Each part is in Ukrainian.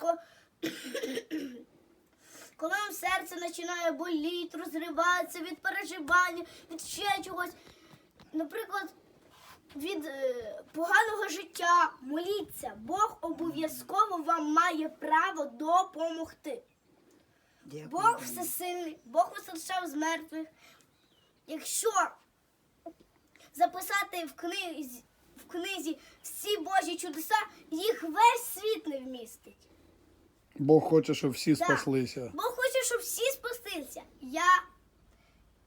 важко, коли вам серце починає боліти, розриватися від переживання, від ще чогось. Наприклад, від е, поганого життя моліться. Бог обов'язково вам має право допомогти. Дякую. Бог всесильний, Бог воскрешав з мертвих. Якщо записати в книзі, в книзі всі Божі чудеса, їх весь світ не вмістить. Бог хоче, щоб всі Да. спаслися. Бог хоче, щоб всі спастилися. Я,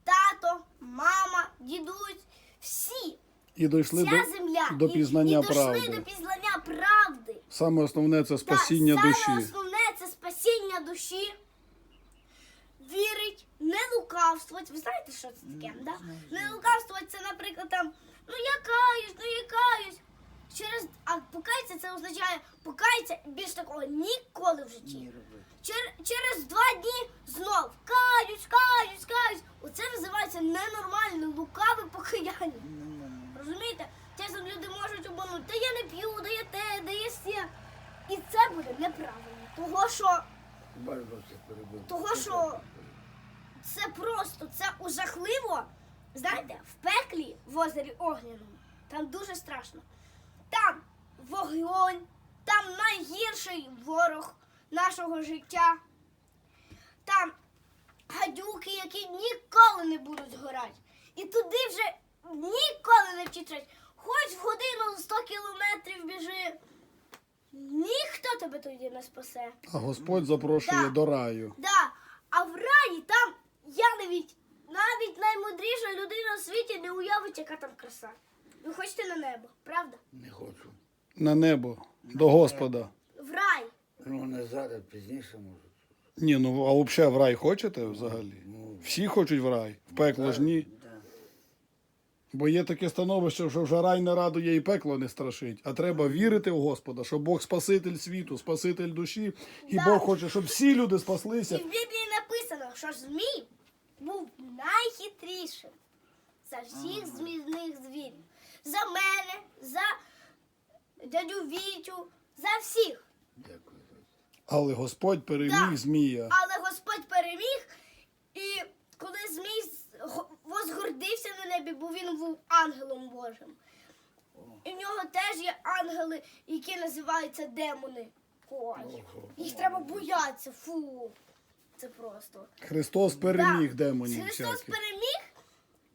тато, мама, дідусь, всі. І дійшли Ця до, земля. до І- пізнання і, дійшли правди. до пізнання правди. Саме основне це спасіння Так, душі. Саме основне це спасіння душі. Вірить, не лукавствувати. Ви знаєте, що це таке? Да? Не лукавствувати це, наприклад, там, ну я каюсь, ну я каюсь. А покається це означає покається більш такого ніколи в житті. Ні. Чер, через два дні знов каюсь, каюсь, каюсь. Оце називається ненормальне, лукаве покаяння. Розумієте? Часом люди можуть обманути, та я не п'ю, да я те, да я сє. І це буде неправильно. Того, що, того, що це просто, це ужахливо. Знаєте, в пеклі в озері Огняному, там дуже страшно. Там вогонь, там найгірший ворог нашого життя. Там гадюки, які ніколи не будуть згорати. І туди вже ніколи не втічеш. Хоч в годину 100 кілометрів біжи. Ніхто тебе тоді не спасе. А Господь запрошує Да. до раю. Да. А в раї там я навіть навіть наймудріша людина у світі не уявить, яка там краса. Ви хочете на небо, правда? Не. На небо, до Господа. В рай. Ну, не зараз, пізніше може. Ні, ну а взагалі в рай хочете взагалі? Ну, Всі хочуть в рай, в пекло ж ні. да. Бо є таке становище, що вже рай не радує і пекло не страшить. А треба вірити в Господа, що Бог Спаситель світу, Спаситель душі, і Да. Бог хоче, щоб всі люди І спаслися. в Біблії написано, що Змій був найхитрішим за всіх змінних звірів. За мене, за дядю Вітю, за всіх. Дякую. Але Господь переміг Да. Змія. Але Господь переміг, і коли Змій з- возгордився на небі, бо він був ангелом Божим. І в нього теж є ангели, які називаються демони. Ой, їх треба боятися. Фу. Це просто. Христос переміг Да. демонів Христос всяких. переміг,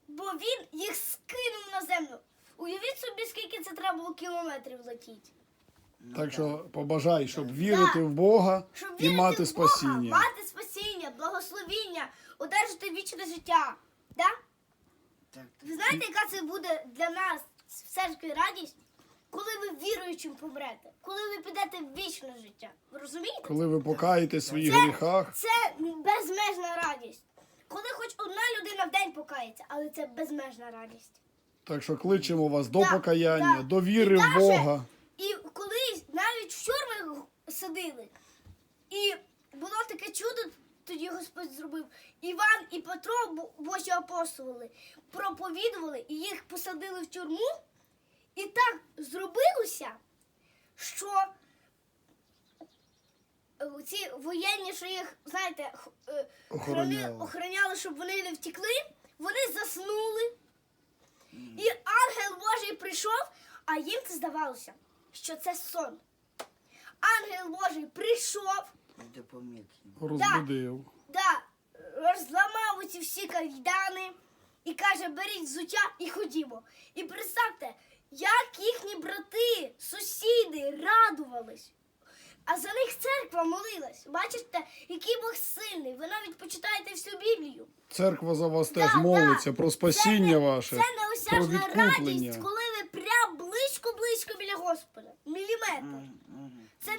бо він їх скинув на землю. Уявіть собі, скільки це треба було кілометрів летіти. Так що побажай, щоб вірити в Бога Щоб і вірити мати в Бога, спасіння. мати спасіння, благословіння, одержати вічне життя. Да? Так, Ви знаєте, яка це буде для нас в церкві радість? Коли ви віруючим помрете, коли ви підете в вічне життя. Ви розумієте? Коли ви покаєте в своїх Це- гріхах, Це безмежна радість. Коли хоч одна людина в день покається, але це безмежна радість. Так що кличемо вас до Да, покаяння, да. до віри І в даже- Бога. І колись навіть в тюрми садили. І було таке чудо, тоді Господь зробив. Іван і Петро, бо- Божі апостоли, проповідували і їх посадили в тюрму. І так зробилося, що е, ці воєнні, що їх, знаєте, х- е, Охороняли. охороняли, щоб вони не втекли, вони заснули. І ангел Божий прийшов, а їм це здавалося, що це сон. Ангел Божий прийшов, допоміг їм. Розбудив. да, розламав оці всі кайдани і каже: беріть взуття і ходімо. І представте, як їхні брати, сусіди радувались. А за них церква молилась. Бачите, який Бог сильний. Ви навіть почитаєте всю Біблію. Церква за вас теж Да, молиться да. про спасіння це, ваше, Це про неосяжна відкуплення. радість, коли ви прям близько-близько біля Господа. Міліметр. Mm -hmm. Це